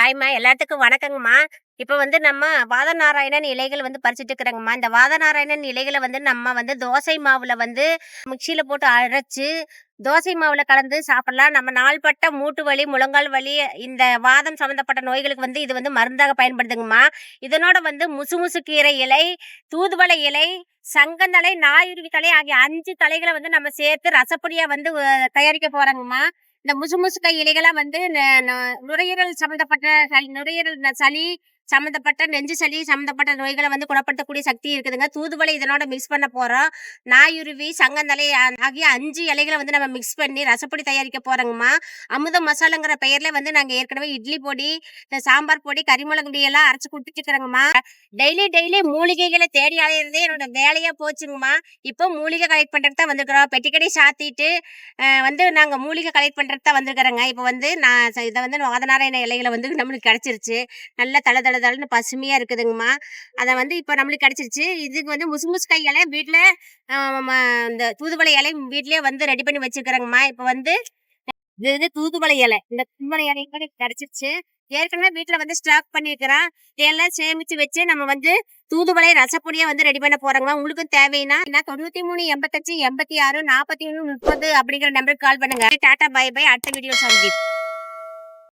ஹாய்மா எல்லாத்துக்கும் வணக்கங்கம்மா. இப்போ வந்து நம்ம வாதநாராயணன் இலைகள் வந்து பறிச்சுட்டு இருக்கிறோங்கம்மா இந்த வாதநாராயணன் இலைகளை வந்து நம்ம வந்து தோசை மாவில் வந்து மிக்சியில் போட்டு அரைச்சி தோசை மாவில் கலந்து சாப்பிடலாம். நம்ம நாள்பட்ட மூட்டு வலி முழங்கால் வலி இந்த வாதம் சம்மந்தப்பட்ட நோய்களுக்கு வந்து இது வந்து மருந்தாக பயன்படுதுங்கம்மா. இதனோட வந்து முசுமுசு கீரை இலை தூதுவளை இலை சங்கந்தலை நாயுருவி தலை ஆகிய அஞ்சு தலைகளை வந்து நம்ம சேர்த்து ரசப்பொடியாக வந்து தயாரிக்க போகிறோங்கம்மா இந்த முசு முசுக்க இலைகளாம் வந்து நுரையீரல் சம்மந்தப்பட்ட நுரையீரல் சளி சம்மந்தப்பட்ட நெஞ்சு சளி சம்மந்தப்பட்ட நோய்களை வந்து குணப்படுத்தக்கூடிய சக்தி இருக்குதுங்க. தூதுவளை இதனோட மிக்ஸ் பண்ண போகிறோம் நாயுருவி சங்கந்தலை ஆகிய அஞ்சு இலைகளை வந்து நம்ம மிக்ஸ் பண்ணி ரசப்பொடி தயாரிக்க போகிறோங்கம்மா அமுத மசாலாங்கிற பெயரில் வந்து நாங்கள் ஏற்கனவே இட்லி பொடி இந்த சாம்பார் பொடி கரிமிளகு பொடி எல்லாம் அரைச்சி கொடுத்துட்டு இருக்கிறோங்கம்மா டெய்லி டெய்லி மூலிகைகளை தேடி அலையிறதே என்னோட வேலையாக போச்சுங்கம்மா. இப்போ மூலிகை கலெக்ட் பண்ணுறது தான் வந்திருக்கிறோம். பெட்டிக்கடி சாத்திட்டு வந்து நாங்கள் மூலிகை கலெக்ட் பண்ணுறது தான் வந்துருக்குறோங்க. இப்போ வந்து நான் இதை வந்து வாதநாராயண இலைகளை வந்து நம்மளுக்கு கிடச்சிருச்சு. நல்ல தள தள தளன்னு பசுமையா இருக்குதுங்கம்மா. அதை வந்து இப்போ நம்மளுக்கு கிடைச்சிருச்சு. இதுக்கு வந்து முசு முசு கை வீட்டில் இந்த தூதுவளை இலை வீட்லயே வந்து ரெடி பண்ணி வச்சிருக்கிறோங்கம்மா. இப்போ வந்து இது வந்து தூதுவளை இலை. இந்த தூதுவளை இலை கூட கிடைச்சிருச்சு. ஏற்கனவே வீட்டில் வந்து ஸ்டாக் பண்ணிருக்கிறேன். இதெல்லாம் சேமிச்சு வச்சு நம்ம வந்து தூதுவளை ரசப்பொடியை வந்து ரெடி பண்ண போறோங்க உங்களுக்கும் தேவைன்னா நான் தொண்ணூத்தி மூணு எண்பத்தஞ்சு எண்பத்தி ஆறு நாற்பத்தி ஒன்று முப்பது அப்படிங்கிற நம்பருக்கு கால் பண்ணுங்க. Tata bye bye. அடுத்த வீடியோ சந்தி